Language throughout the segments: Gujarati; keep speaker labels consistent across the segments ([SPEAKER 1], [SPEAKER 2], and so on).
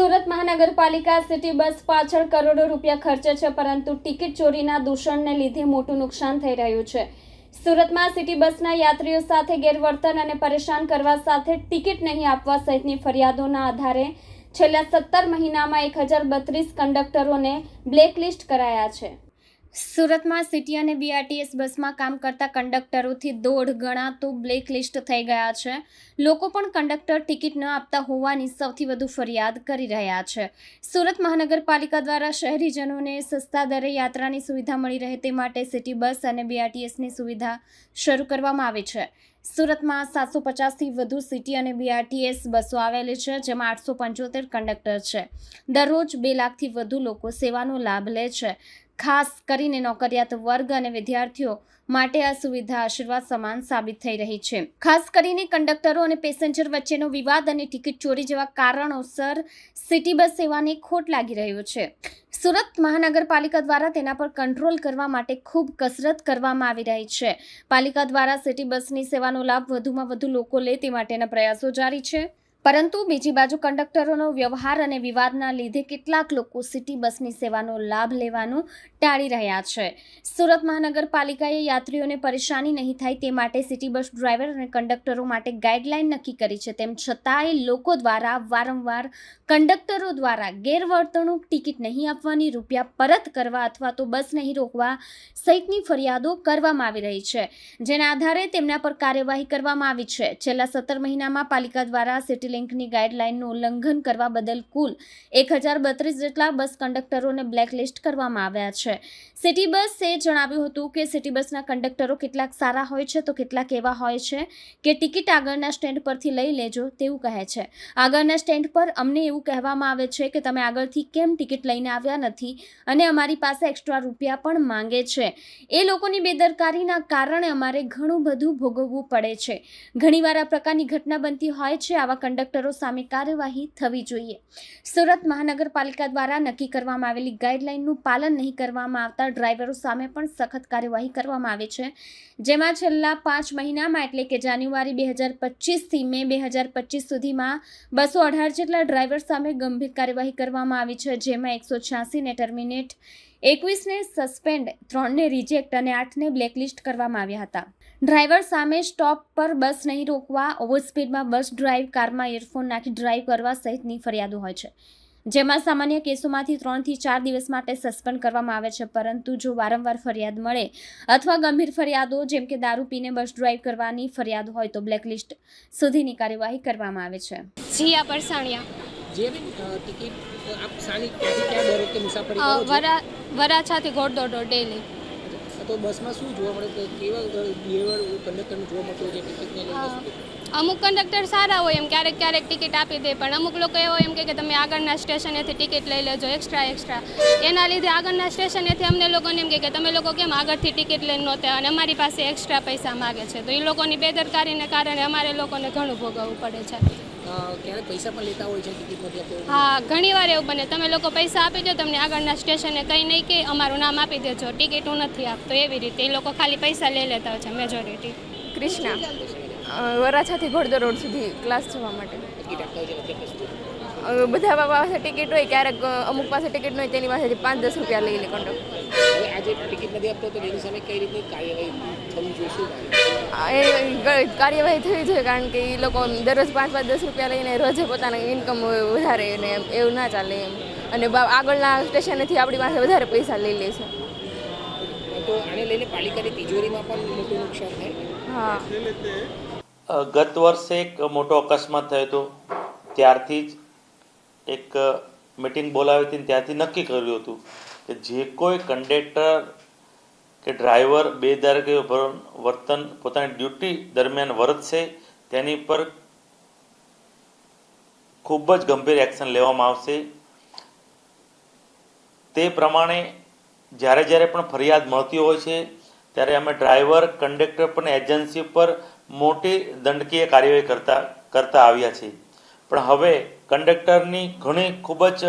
[SPEAKER 1] સુરત મહાનગરપાલિકા સિટી બસ પાછળ કરોડો રૂપિયા ખર્ચે છે, પરંતુ ટિકિટ ચોરીના દૂષણને લીધે મોટું નુકસાન થઈ રહ્યું છે. સુરતમાં સિટી બસના યાત્રીઓ સાથે ગેરવર્તન અને પરેશાન કરવા સાથે ટિકિટ નહીં આપવા સહિતની ફરિયાદોના આધારે છેલ્લા સત્તર મહિનામાં એક હજાર બત્રીસ કંડક્ટરોને બ્લેકલિસ્ટ કરાયા છે. સુરતમાં સિટી અને બીઆરટીએસ બસમાં કામ કરતા કંડક્ટરોથી દોઢ ગણા તો બ્લેકલિસ્ટ થઈ ગયા છે. લોકો પણ કંડક્ટર ટિકિટ ન આપતા હોવાની સૌથી વધુ ફરિયાદ કરી રહ્યા છે. સુરત મહાનગરપાલિકા દ્વારા શહેરીજનોને સસ્તા દરે યાત્રાની સુવિધા મળી રહે તે માટે સિટી બસ અને બીઆરટીએસની સુવિધા શરૂ કરવામાં આવી છે. સુરતમાં સાતસો પચાસથી વધુ સિટી અને બીઆરટીએસ બસો આવેલી છે, જેમાં આઠસો પંચોતેર કંડક્ટર છે. દરરોજ બે લાખથી વધુ લોકો સેવાનો લાભ લે છે. ખાસ કરીને નોકરિયાત વર્ગ અને વિદ્યાર્થીઓ માટે આ સુવિધા આશીર્વાદ સમાન સાબિત થઈ રહી છે. ખાસ કરીને કંડક્ટરો અને પેસેન્જર વચ્ચેનો વિવાદ અને ટિકિટ ચોરી જેવા કારણોસર સિટી બસ સેવાને ખોટ લાગી રહ્યો છે. સુરત મહાનગરપાલિકા દ્વારા તેના પર કંટ્રોલ કરવા માટે ખૂબ કસરત કરવામાં આવી રહી છે. પાલિકા દ્વારા સિટી બસની સેવાનો લાભ વધુમાં વધુ લોકો લે તે માટેના પ્રયાસો જારી છે. પરંતુ બીજી બાજુ કંડક્ટરોનો વ્યવહાર અને વિવાદના લીધે કેટલાક લોકો સિટી બસની સેવાનો લાભ લેવાનું ટાળી રહ્યા છે. સુરત મહાનગરપાલિકાએ યાત્રીઓને પરેશાની નહીં થાય તે માટે સિટી બસ ડ્રાઈવર અને કંડક્ટરો માટે ગાઈડલાઈન નક્કી કરી છે. તેમ છતાંય લોકો દ્વારા વારંવાર કંડક્ટરો દ્વારા ગેરવર્તણૂક ટિકિટ નહીં આપવાની, રૂપિયા પરત કરવા અથવા તો બસ નહીં રોકવા સહિતની ફરિયાદો કરવામાં આવી રહી છે. જેના આધારે તેમના પર કાર્યવાહી કરવામાં આવી છે. છેલ્લા સત્તર મહિનામાં પાલિકા દ્વારા સિટી લિંકની ગાઈડલાઈનનું ઉલ્લંઘન કરવા બદલ કુલ એક હજાર બત્રીસ જેટલા બસ કંડક્ટરોને બ્લેકલિસ્ટ કરવામાં આવ્યા છે. સિટી બસે જણાવ્યું હતું કે સિટી બસના કંડક્ટરો કેટલાક સારા હોય છે તો કેટલાક એવા હોય છે કે ટિકિટ આગળના સ્ટેન્ડ પરથી લઈ લેજો તેવું કહે છે. આગળના સ્ટેન્ડ પર અમને એવું કહેવામાં આવે છે કે તમે આગળથી કેમ ટિકિટ લઈને આવ્યા નથી અને અમારી પાસે એક્સ્ટ્રા રૂપિયા પણ માંગે છે. એ લોકોની બેદરકારીના કારણે અમારે ઘણું બધું ભોગવવું પડે છે. ઘણીવાર આ પ્રકારની ઘટના બનતી હોય છે, આવા કંડક્ટરો સામે કાર્યવાહી થવી જોઈએ. સુરત મહાનગરપાલિકા દ્વારા નક્કી કરવામાં આવેલી ગાઈડલાઈનનું પાલન નહીં કરવામાં આવતા ડ્રાઈવરો સામે પણ સખત કાર્યવાહી કરવામાં આવે છે. જેમાં છેલ્લા પાંચ મહિનામાં એટલે કે જાન્યુઆરી બે હજાર પચીસથી મે બે હજાર પચીસ સુધીમાં બસો અઢાર જેટલા ડ્રાઈવર સામે ગંભીર કાર્યવાહી કરવામાં આવી છે. જેમાં એકસો છ્યાસીને ટર્મિનેટ એકવીસને સસ્પેન્ડ, ત્રણને રિજેક્ટ અને આઠને બ્લેકલિસ્ટ કરવામાં આવ્યા હતા. ડ્રાઈવર સામે સ્ટોપ પર બસ નહીં રોકવા, ઓવરસ્પીડમાં બસ ડ્રાઈવ, કારમાં ઇયરફોન નાખી ડ્રાઈવ કરવા સહિતની ફરિયાદો હોય છે. જેમાં સામાન્ય કેસોમાંથી ત્રણથી ચાર દિવસ માટે સસ્પેન્ડ કરવામાં આવે છે, પરંતુ જો વારંવાર ફરિયાદ મળે અથવા ગંભીર ફરિયાદો, જેમ કે દારૂ પીને બસ ડ્રાઈવ કરવાની ફરિયાદ હોય તો બ્લેકલિસ્ટ સુધીની કાર્યવાહી કરવામાં આવે છે.
[SPEAKER 2] જીયા પરસાણિયા.
[SPEAKER 3] જે બી દોડો ટિકિટ આપ સાની ક્યાંથી ક્યાં દર વખતે મુસાફરી કરો
[SPEAKER 2] વરા વરાછાથી ઘોડદોડો ડેલી.
[SPEAKER 3] તો બસમાં શું જોવા મળે? કે કેવા બિહેવિયર કંડક્ટરનું જોવા મળતું છે ટિકિટને લઈને?
[SPEAKER 2] અમુક કંડક્ટર સારા હોય એમ ક્યારેક ક્યારેક ટિકિટ આપી દે પણ અમુક લોકો એવો એમ કે તમે આગળના સ્ટેશનેથી ટિકિટ લઈ લેજો એક્સ્ટ્રા એક્સ્ટ્રા. એના લીધે આગળના સ્ટેશનેથી અમને લોકોને એમ કે તમે લોકો કેમ આગળથી ટિકિટ લઈને નહોતા? અને અમારી પાસે એક્સ્ટ્રા પૈસા માગે છે. તો એ લોકોની બેદરકારીને કારણે અમારે લોકોને ઘણું ભોગવવું પડે છે.
[SPEAKER 3] ક્યારેક પૈસા પણ લેતા હોય છે ટિકિટ મતલબ
[SPEAKER 2] હા ઘણીવાર એવું બને. તમે લોકો પૈસા આપી દો તમને આગળના સ્ટેશને કંઈ નહીં કે અમારું નામ આપી દેજો. ટિકિટ હું નથી આપતો એવી રીતે. એ લોકો ખાલી પૈસા લઈ લેતા હોય છે મેજોરિટી
[SPEAKER 4] કૃષ્ણા વરાછાથી ઘોડદો રોડ સુધી ક્લાસ જવા માટે.
[SPEAKER 3] ટિકિટ આપતા હોય છે
[SPEAKER 4] બધા પાસે ટિકિટ હોય ક્યારેક અમુક પાસે ટિકિટ ન હોય તેની પાસેથી પાંચ દસ રૂપિયા લઈ લે કંડક્ટર
[SPEAKER 3] આજે ટિકિટ નથી આપતો તો એની સામે કઈ રીતે કાર્યવાહી થવી જોઈએ
[SPEAKER 4] આ એ કાર્યવાહી થવી જોઈએ કારણ કે એ લોકો દરરોજ પાંચ પાંચ દસ રૂપિયા લઈને રોજે પોતાના ઇન્કમ વધારે ને એમ એવું ના ચાલે એમ. અને આગળના સ્ટેશનેથી આપણી પાસે વધારે પૈસા લઈ લે છે.
[SPEAKER 3] તો આને લઈને પાલિકાની તિજોરીમાં પણ મોટું નુકસાન થાય?
[SPEAKER 4] હા.
[SPEAKER 5] ગત વર્ષે એક મોટો અકસ્માત થયો હતો. ત્યારથી જ એક મિટિંગ બોલાવી હતી ને ત્યારથી નક્કી કર્યું હતું કે જે કોઈ કંડક્ટર કે ડ્રાઈવર બેદરકારી ભર- વર્તન, પોતાની ડ્યુટી દરમિયાન વર્તશે, તેની પર ખૂબ જ ગંભીર એક્શન લેવામાં આવશે. તે પ્રમાણે જ્યારે જ્યારે પણ ફરિયાદ મળતી હોય છે, ત્યારે અમે ડ્રાઈવર કંડક્ટર પણ એજન્સી પર મોટી દંડકીય કાર્યવાહી કરતા કરતા આવ્યા છીએ. પણ હવે કંડક્ટરની ઘણી ખૂબ જ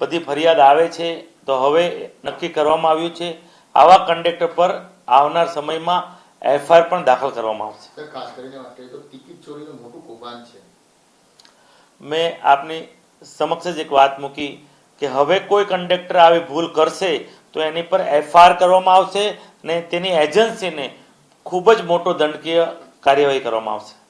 [SPEAKER 5] બધી ફરિયાદ આવે છે, તો હવે નક્કી કરવામાં આવ્યું છે આવા કંડક્ટર પર આવનાર સમયમાં એફઆઈઆર પણ દાખલ કરવામાં આવશે.
[SPEAKER 6] ખાસ કરીને વાત કરીએ તો ટિકિટ ચોરીનું મોટું કૌભાંડ છે.
[SPEAKER 5] મેં આપની સમક્ષ જ એક વાત મૂકી કે હવે કોઈ કંડક્ટર આવી ભૂલ કરશે તો એની પર એફઆઈઆર કરવામાં આવશે ને તેની એજન્સીને ખૂબ જ મોટો દંડકીય કાર્યવાહી કરવામાં આવશે.